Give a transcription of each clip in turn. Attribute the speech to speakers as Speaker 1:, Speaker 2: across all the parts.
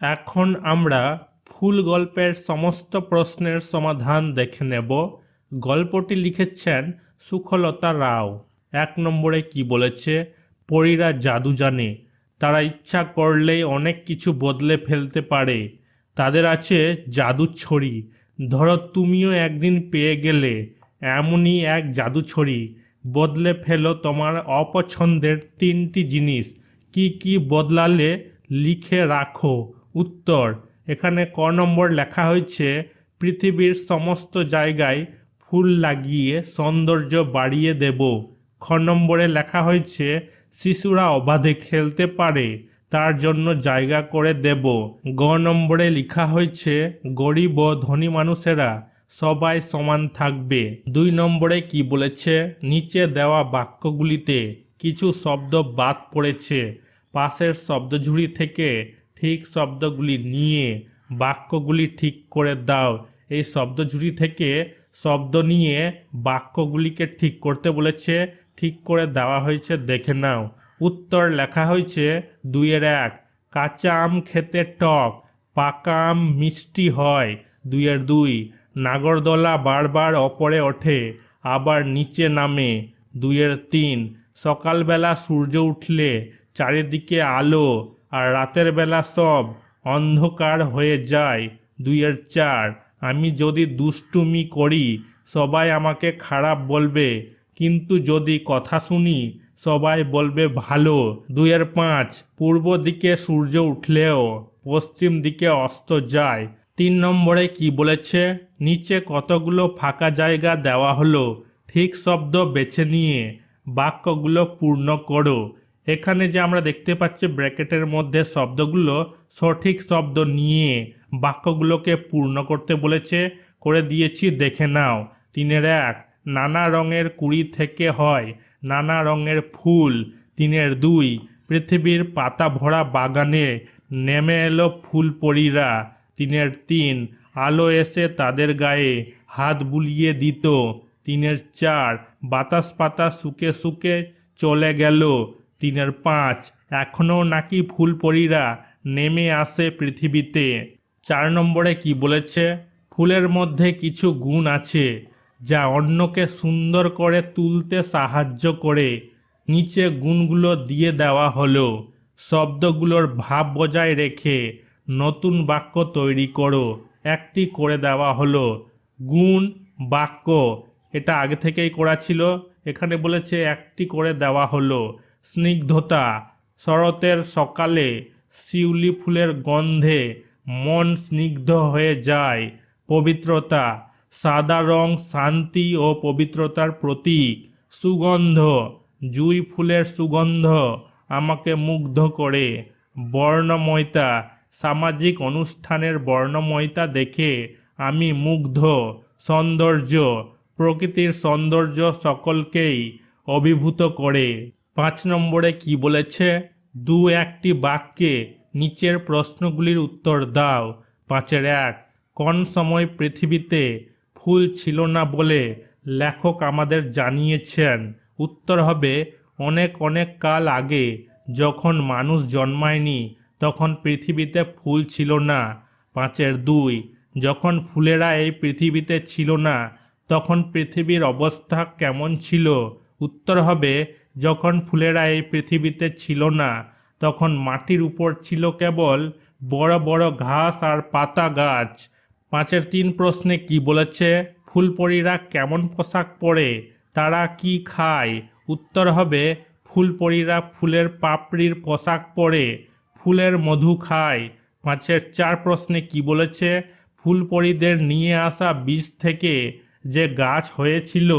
Speaker 1: এখন আমরা ফুল গল্পের সমস্ত প্রশ্নের সমাধান দেখে নেব। গল্পটি লিখেছেন সুখলতা রাও। এক নম্বরে কি বলেছে? পরীরা জাদু জানে, তারা ইচ্ছা করলেই অনেক কিছু বদলে ফেলতে পারে। তাদের আছে জাদু ছড়ি। ধরো তুমিও একদিন পেয়ে গেলে, এমনই এক জাদু ছড়ি। বদলে ফেলো তোমার অপছন্দের তিনটি জিনিস। কি কি বদলালে লিখে রাখো। উত্তর। এখানে ক নম্বর লেখা হয়েছে, পৃথিবীর সমস্ত জায়গায় ফুল লাগিয়ে সৌন্দর্য বাড়িয়ে দেব। খ নম্বরে লেখা হয়েছে, শিশুরা অবাধে খেলতে পারে, তার জন্য জায়গা করে দেব। গ নম্বরে লেখা হয়েছে, গরিব ও ধনী মানুষেরা সবাই সমান থাকবে। দুই নম্বরে কি বলেছে, নিচে দেওয়া বাক্যগুলিতে কিছু শব্দ বাদ পড়েছে। পাশের শব্দঝুড়ি থেকে ঠিক শব্দগুলি নিয়ে বাক্যগুলি ঠিক করে দাও। এই শব্দঝুড়ি থেকে শব্দ নিয়ে বাক্যগুলিকে ঠিক করতে বলেছে, ঠিক করে দেওয়া হয়েছে, দেখে নাও। উত্তর লেখা হয়েছে দুইয়ের এক, কাঁচা আম খেতে টক, পাকা আম মিষ্টি হয়, দুইয়ের দুই, নাগরদোলা বারবার ওপরে ওঠে, আবার নিচে নামে, দুইয়ের তিন, সকালবেলা সূর্য উঠলে, চারিদিকে আলো আর রাতের বেলা সব অন্ধকার হয়ে যায়, দুইয়ের চার। আমি যদি দুষ্টুমি করি, সবাই আমাকে খারাপ বলবে। কিন্তু যদি কথা শুনি, সবাই বলবে ভালো। দুইয়ের পাঁচ, পূর্ব দিকে সূর্য উঠলেও পশ্চিম দিকে অস্ত যায়। তিন নম্বরে কি বলেছে? নিচে কতগুলো ফাঁকা জায়গা দেওয়া হলো? ঠিক শব্দ বেছে নিয়ে বাক্যগুলো পূর্ণ করো। এখানে যে আমরা দেখতে পাচ্ছি ব্র্যাকেটের মধ্যে শব্দগুলো সঠিক শব্দ নিয়ে বাক্যগুলোকে পূর্ণ করতে বলেছে, করে দিয়েছি, দেখে নাও। তিনের এক, নানা রঙের কুড়ি থেকে হয়, নানা রঙের ফুল। তিনের দুই, পৃথিবীর পাতা ভরা বাগানে নেমে এলো ফুল পরীরা। তিনের তিন, আলো এসে তাদের গায়ে হাত বুলিয়ে দিত। তিনের চার, বাতাস পাতা শুকে শুকে চলে গেল। তিনের পাঁচ। এখনও নাকি ফুল পরীরা নেমে আসে পৃথিবীতে। চার নম্বরে কি বলেছে? ফুলের মধ্যে কিছু গুণ আছে যা অন্যকে সুন্দর করে তুলতে সাহায্য করে। নিচে গুণগুলো দিয়ে দেওয়া হলো। শব্দগুলোর ভাব বজায় রেখে নতুন বাক্য তৈরি করো। একটি করে দেওয়া হলো। গুণ, বাক্য, এটা আগে থেকেই করা ছিল। এখানে বলেছে একটি করে দেওয়া হলো। স্নিগ্ধতা, শরতের সকালে শিউলি ফুলের গন্ধে মন স্নিগ্ধ হয়ে যায়। পবিত্রতা, সাদা রং শান্তি ও পবিত্রতার প্রতীক। সুগন্ধ, জুই ফুলের সুগন্ধ আমাকে মুগ্ধ করে। বর্ণময়তা, সামাজিক অনুষ্ঠানের বর্ণময়তা দেখে আমি মুগ্ধ। সৌন্দর্য, প্রকৃতির সৌন্দর্য সকলকেই অভিভূত করে। পাঁচ নম্বরে কি বলেছে? দু একটি বাক্যে নিচের প্রশ্নগুলির উত্তর দাও। পাঁচের এক, কোন সময় পৃথিবীতে ফুল ছিল না বলে লেখক আমাদের জানিয়েছেন? উত্তর হবে, অনেক অনেক কাল আগে, যখন মানুষ জন্মায়নি, তখন পৃথিবীতে ফুল ছিল না। পাঁচের দুই, যখন ফুলেরা এই পৃথিবীতে ছিল না, তখন পৃথিবীর অবস্থা কেমন ছিল? উত্তর হবে যখন ফুলেরা এই পৃথিবীতে ছিল না, তখন মাটির উপর ছিল কেবল বড় বড় ঘাস আর পাতা গাছ। পাঁচের তিন প্রশ্নে কি বলেছে, ফুলপরীরা কেমন পোশাক পরে, তারা কি খায়? উত্তর হবে, ফুলপরীরা ফুলের পাপড়ির পোশাক পরে, ফুলের মধু খায়। পাঁচের চার প্রশ্নে কি বলেছে, ফুলপরীদের নিয়ে আসা বীজ থেকে যে গাছ হয়েছিল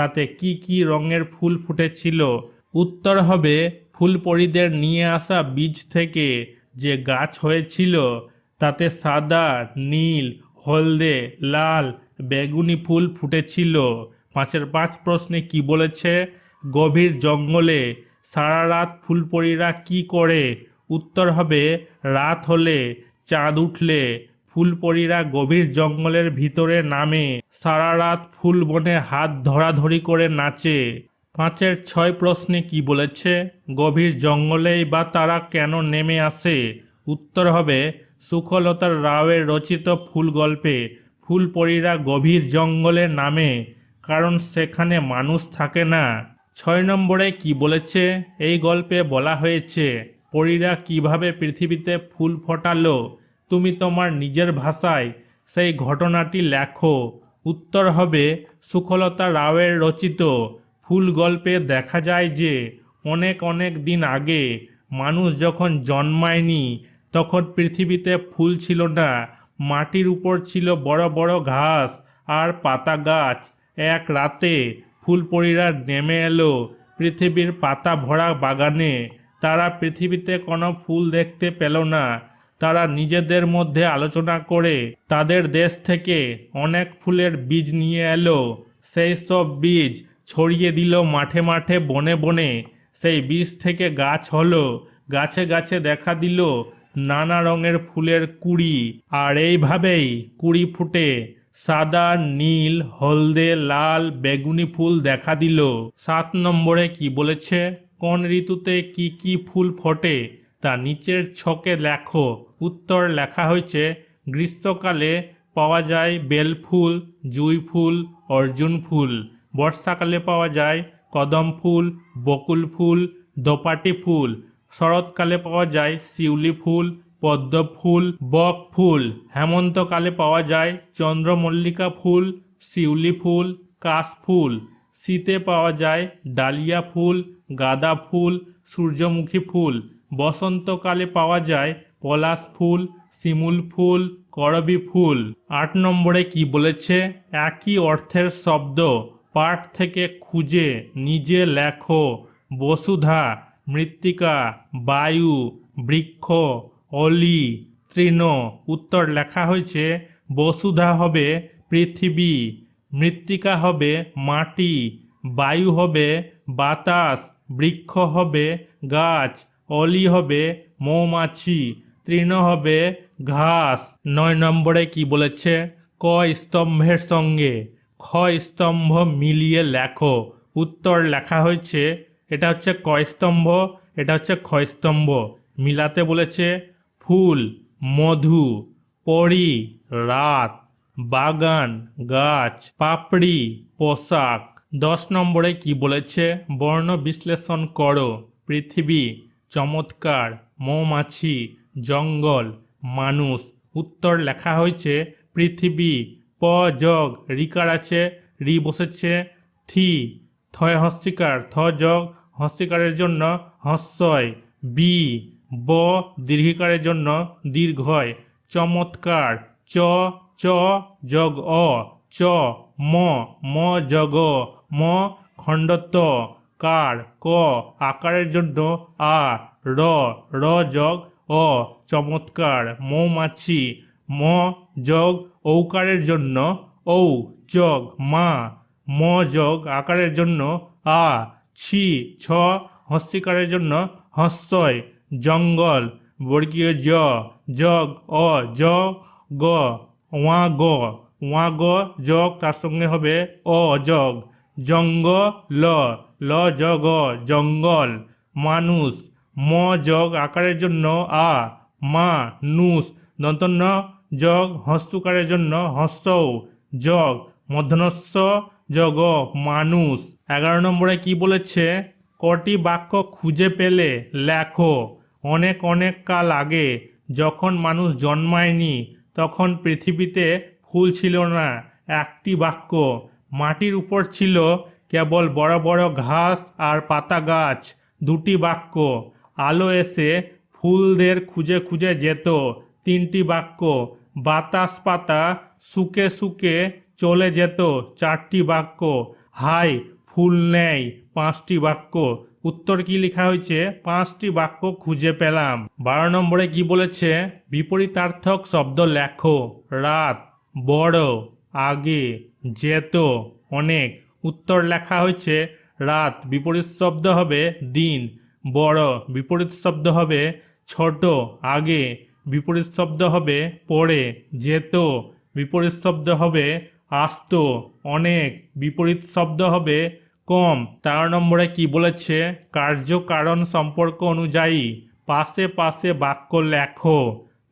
Speaker 1: তাতে কি কি রঙের ফুল ফুটেছিল? উত্তর হবে, ফুলপরীদের নিয়ে আসা বীজ থেকে যে গাছ হয়েছিল, তাতে সাদা, নীল, হলদে, লাল, বেগুনি ফুল ফুটেছিল। পাঁচের পাঁচ প্রশ্নে কি বলেছে? গভীর জঙ্গলে সারা রাত ফুলপরীরা কি করে? উত্তর হবে, রাত হলে চাঁদ উঠলে ফুলপরীরা গভীর জঙ্গলের ভিতরে নামে। সারা রাত ফুল বনে হাত ধরাধরি করে নাচে। পাঁচের ছয় প্রশ্নে কি বলেছে? গভীর জঙ্গলেই বা তারা কেন নেমে আসে? উত্তর হবে সুখলতা রাওয়ের রচিত ফুল গল্পে ফুলপরীরা গভীর জঙ্গলে নামে, কারণ সেখানে মানুষ থাকে না। ছয় নম্বরে কি বলেছে? এই গল্পে বলা হয়েছে, পরীরা কীভাবে পৃথিবীতে ফুল ফোটালো? তুমি তোমার নিজের ভাষায় সেই ঘটনাটি লেখো। উত্তর হবে, সুখলতা রাওয়ের রচিত, ফুল গল্পে দেখা যায় যে অনেক অনেক দিন আগে মানুষ যখন জন্মায়নি, তখন পৃথিবীতে ফুল ছিল না, মাটির উপর ছিল বড় বড় ঘাস আর পাতা গাছ। এক রাতে ফুল ফুলপরীরা নেমে এলো পৃথিবীর পাতা ভরা বাগানে। তারা পৃথিবীতে কোনো ফুল দেখতে পেল না। তারা নিজেদের মধ্যে আলোচনা করে তাদের দেশ থেকে অনেক ফুলের বীজ নিয়ে এলো। সেই সব বীজ ছড়িয়ে দিল মাঠে মাঠে, বনে বনে। সেই বীজ থেকে গাছ হলো। গাছে গাছে দেখা দিল নানা রঙের ফুলের কুড়ি। আর এইভাবেই কুড়ি ফুটে। সাদা, নীল, হলদে, লাল, বেগুনি ফুল দেখা দিল। সাত নম্বরে কি বলেছে? কোন ঋতুতে কি কি ফুল ফোটে? তা নিচের ছকে লেখো। উত্তর লেখা হয়েছে, গ্রীষ্মকালে পাওয়া যায় বেল ফুল, জুই ফুল, অর্জুন ফুল। বর্ষাকালে পাওয়া যায় কদম ফুল, বকুল ফুল, দোপাটি ফুল। শরৎকালে পাওয়া যায় শিউলি ফুল, পদ্ম ফুল, বক ফুল। হেমন্তকালে পাওয়া যায় চন্দ্রমল্লিকা ফুল, শিউলি ফুল, কাশ ফুল। শীতে পাওয়া যায় ডালিয়া ফুল, গাঁদা ফুল, সূর্যমুখী ফুল। বসন্তকালে পাওয়া যায় পলাশ ফুল, শিমুল ফুল, করবি ফুল। আট নম্বরে কি বলেছে? একই অর্থের শব্দ। পাঠ থেকে খুঁজে, নিজে লেখো। বসুধা, মৃত্তিকা, বায়ু, বৃক্ষ, অলি, তৃণ। উত্তর লেখা হয়েছে, বসুধা হবে পৃথিবী, মৃত্তিকা হবে মাটি, বায়ু হবে বাতাস, বৃক্ষ হবে গাছ অলি হবে মৌমাছি, তৃণ হবে ঘাস। নয় নম্বরে কি বলেছে? ক স্তম্ভের সঙ্গে, খ স্তম্ভ মিলিয়ে লেখো। উত্তর লেখা হয়েছে, এটা হচ্ছে ক স্তম্ভ, এটা হচ্ছে খ স্তম্ভ। মিলাতে বলেছে, ফুল, মধু, পরি, রাত, বাগান, গাছ, পাপড়ি, পোশাক। দশ নম্বরে কি বলেছে? বর্ণ বিশ্লেষণ করো, পৃথিবী। চমৎকার, মৌমাছি, জঙ্গল, মানুষ। উত্তর লেখা হয়েছে, পৃথিবী, প জগ রিকার আছে, রি বসেছে, থি, থয় হস্তিকার, থ জগ হস্তিকারের জন্য হস্যয়, বি, ব, দীর্ঘিকারের জন্য দীর্ঘয়, চমৎকার, চ চ জগ অ, চ, ম ম জগ ম খণ্ডত কার, ক, আকারের জন্য আ, র র জগ, অ, চমৎকার, মৌমাছি, ম যোগ ঔকারের জন্য ঔ যোগ মা, ম যোগ আকারের জন্য আ, ছি, ছ, হস্তিকারের জন্য হস্যয় জঙ্গল, বর্গীয় জ, জগ, অ, জ, গ, ওয়া গ ওয়া গ যোগ তার সঙ্গে হবে অ যোগ জঙ্গ ল ল জগ, জঙ্গল, মানুষ, ম যোগ আকারের জন্য আ, মা নুস দন্তন্য যোগ হস্তুকারের জন্য হস্তৌ যোগ মধ্যনস্য যোগ মানুষ। এগারো নম্বরে কি বলেছে? কটি বাক্য খুঁজে পেলে লেখো, অনেক অনেক কাল আগে। যখন মানুষ জন্মায়নি, তখন পৃথিবীতে ফুল ছিল না, একটি বাক্য। মাটির উপর ছিল কেবল বড় বড় ঘাস আর পাতা গাছ, দুটি বাক্য। আলো এসে ফুলদের খুঁজে খুঁজে যেত তিনটি বাক্য। বাতাস পাতা শুকে শুকে চলে যেত চারটি বাক্য। হাই ফুল নেই, পাঁচটি বাক্য। উত্তর কি লেখা হয়েছে? পাঁচটি বাক্য খুঁজে পেলাম। বারো নম্বরে কি বলেছে? বিপরীতার্থক শব্দ লেখো। রাত, বড়। আগে যেত অনেক উত্তর লেখা হয়েছে, রাত বিপরীত শব্দ হবে দিন, বড় বিপরীত শব্দ হবে ছোট, আগে বিপরীত শব্দ হবে পড়ে যেত বিপরীত শব্দ হবে আসত, অনেক বিপরীত শব্দ হবে কম। তেরো নম্বরে কি বলেছে? কার্যকারণ সম্পর্ক অনুযায়ী পাশে পাশে বাক্য লেখো।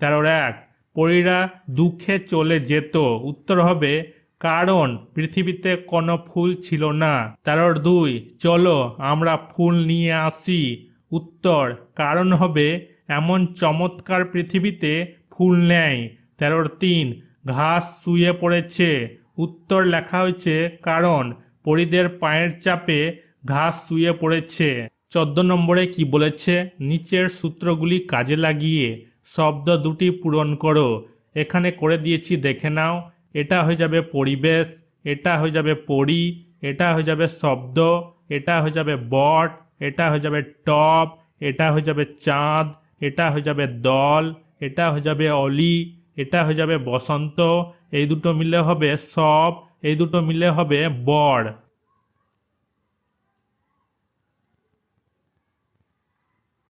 Speaker 1: তেরোর এক পরীরা দুঃখে চলে যেত। উত্তর হবে, কারণ পৃথিবীতে কোনো ফুল ছিল না। তেরোর দুই, চলো আমরা ফুল নিয়ে আসি। উত্তর, কারণ হবে, এমন চমৎকার পৃথিবীতে ফুল নেই। তেরোর তিন, ঘাস শুয়ে পড়েছে। উত্তর লেখা হয়েছে, কারণ পরিদের পায়ের চাপে ঘাস শুয়ে পড়েছে। চোদ্দ নম্বরে কি বলেছে? নিচের সূত্রগুলি কাজে লাগিয়ে। শব্দ দুটি পূরণ করো। এখানে করে দিয়েছি, দেখে নাও। এটা হয়ে যাবে পরিবেশ, এটা হয়ে যাবে পরি, এটা হয়ে যাবে শব্দ, এটা হয়ে যাবে বট, এটা হয়ে যাবে টপ এটা হয়ে যাবে চাঁদ, এটা হয়ে যাবে দল, এটা হয়ে যাবে অলি, এটা হয়ে যাবে বসন্ত। এই দুটো মিলে হবে সব, এই দুটো মিলে হবে বর।